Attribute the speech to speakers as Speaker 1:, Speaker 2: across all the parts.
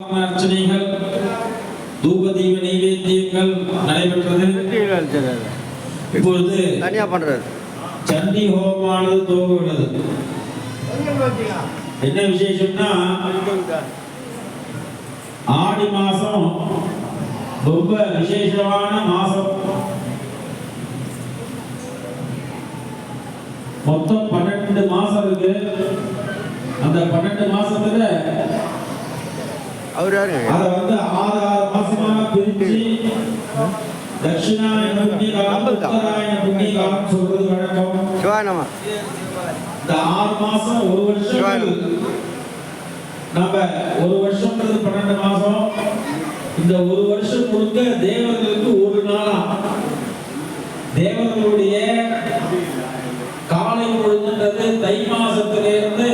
Speaker 1: அர்ச்சனைகள் தூபதீப நைவேத்தியங்கள் நடைபெற்றது. இப்பொழுது
Speaker 2: தனியா பண்றது
Speaker 1: சண்டி ஹோமமானது துவங்குகிறது என்ன விசேஷம்னா ஆடி மாசம் ரொம்ப விசேஷமான மாசம். மொத்தம் பன்னெண்டு மாசம் இருக்கு. அந்த பன்னெண்டு மாசத்துல
Speaker 2: அவர்
Speaker 1: ஆறு மாசம் ஒரு வருஷம் நம்ம ஒரு வருஷம்ன்றது பன்னெண்டு மாசம். இந்த ஒரு வருஷம் முழுக்க தேவர்களுக்கு ஒரு நாளா. தேவர்களுடைய காலை பொழுதுன்றது தை மாசத்திலிருந்து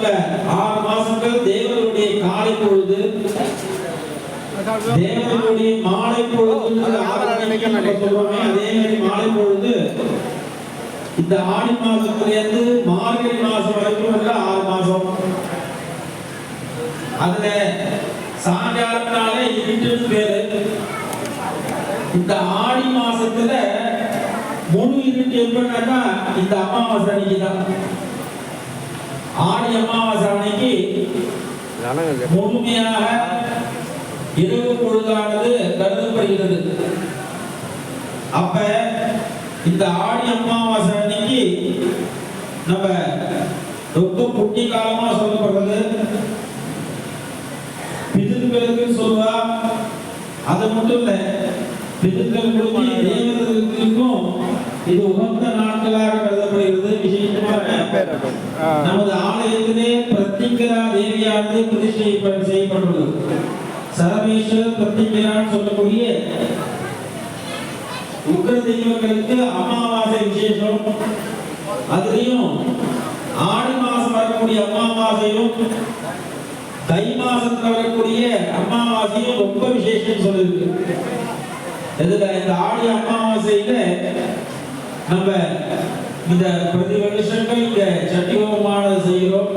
Speaker 1: உள்ள ஆறு மாசங்கள் தேவர்களுடைய காலை பொழுது தேவர்களுடைய மாலை பொழுது சொல்றோமே அதே மாதிரி மாலை பொழுது இந்த ஆடி மாசத்துல இருந்து மார்கழி மாசம் வரைக்கும் உள்ள ஆறு மாசம். அதுல சாயங்காலத்தினால இருட்டுன்னு பேரு. இந்த ஆடி மாசத்துல முழு இருட்டு எப்படின்னாக்கா இந்த அமாவாசை அன்னைக்கு தான் ஆடி அமாவாசை அன்னைக்கு முழுமையாக இரவு பொழுதானது கருதப்படுகிறது. அப்ப இந்த ஆடி அமாவாசை அன்னைக்கு நம்ம ரொம்ப புண்ணிய காலமா சொல்லப்படுறது? பிதுர்களுக்கு சொல்வா அது மட்டும் இல்ல பிதுர்களுக்கும் தேவர்களுக்கும் இது உகந்த நாட்களாக விசேஷமாக நமது ஆலயத்திலே பிரத்திங்கரா தேவியானது பிரதிஷ்டை செய்யப்பட்டுள்ளது. சரமேஸ்வரர் பிரத்திங்கரான் சொல்லக்கூடிய உக்ர தெய்வங்களுக்கு அமாவாசை விசேஷம். அதுலயும் ஆடி மாசம் வரக்கூடிய அமாவாசையும் தை மாசத்துல வரக்கூடிய அமாவாசையும் ரொம்ப விசேஷம் சொல்லிருக்கு. இதுல இந்த ஆடி அமாவாசையில நம்ம இந்த பிரதி வருஷம் இந்த சட்டி ஹோமமானது செய்கிறோம்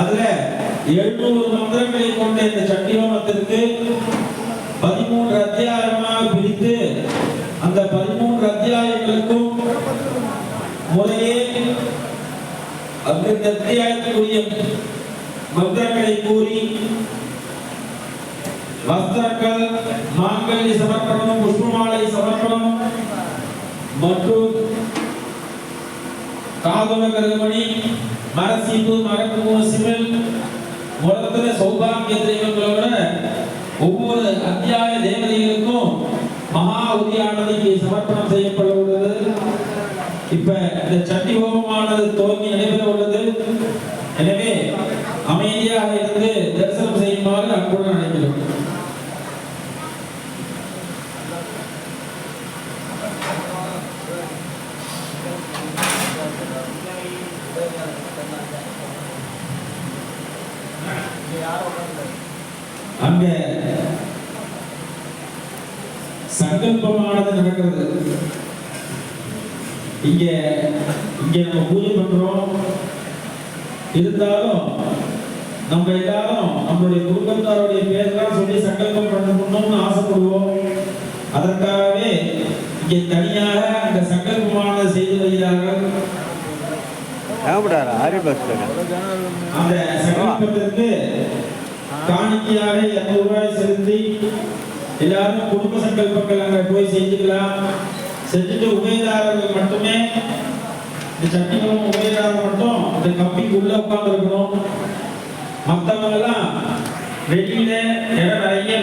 Speaker 1: அதுல எழுநூறு மந்திரங்களை கொண்ட இந்த சட்டி ஹோமத்திற்கு பதிமூன்று அத்தியாயமாக பிரித்து அந்த பதிமூன்று அத்தியாயங்களுக்கும் முறையே அந்த அத்தியாயத்துக்குரிய மந்திரங்களை கூறி வஸ்திரங்கள் மாங்கல்ய சமர்ப்பணம் புஷ்பமாலை சமர்ப்பணம் மற்றும் காதுல கருமணி மரசீப்பு மரக்குமோ சிமிழ் உலகத்துல சௌபாகிய தெய்வங்களோட ஒவ்வொரு அத்தியாய தேவதைகளுக்கும் மகா உதியானதைக்கு சமர்ப்பணம் செய்யப்பட உள்ளது. இப்ப இந்த சட்டி ஹோமமானது தோல்வி நடைபெற உள்ளது. எனவே அமைதியாக இருந்து தரிசனம் செய்யுமாறு அன்புடன் அழைக்கிறோம். அங்க சங்கல்பமானது நடக்கிறது. இங்க இங்க நம்ம பூஜை பண்றோம். இருந்தாலும் நம்ம எல்லாரும் நம்மளுடைய குடும்பத்தாருடைய பேரெல்லாம் சொல்லி சங்கல்பம் பண்ணணும்னு ஆசைப்படுவோம். அதற்காகவே இங்கே தனியாக அந்த சங்கல்பமானது செய்து வருகிறார்கள்.
Speaker 2: ஏகப்பட்டாரா ஆரி பஸ்
Speaker 1: அந்த சங்கல்பத்திற்கு காணிக்கையாக இருநூறு ரூபாய் செலுத்தி எல்லாரும் குடும்ப சங்கல்பங்கள் அங்கே போய் செஞ்சுக்கலாம். செஞ்சுட்டு உபயதாரர்கள் மட்டுமே இந்த சட்டிகளும் உபயதாரர் மட்டும் இந்த கம்பிக்கு உள்ள உட்கார்ந்து இருக்கணும் மற்றவங்க எல்லாம் வெளியில இடம் நிறைய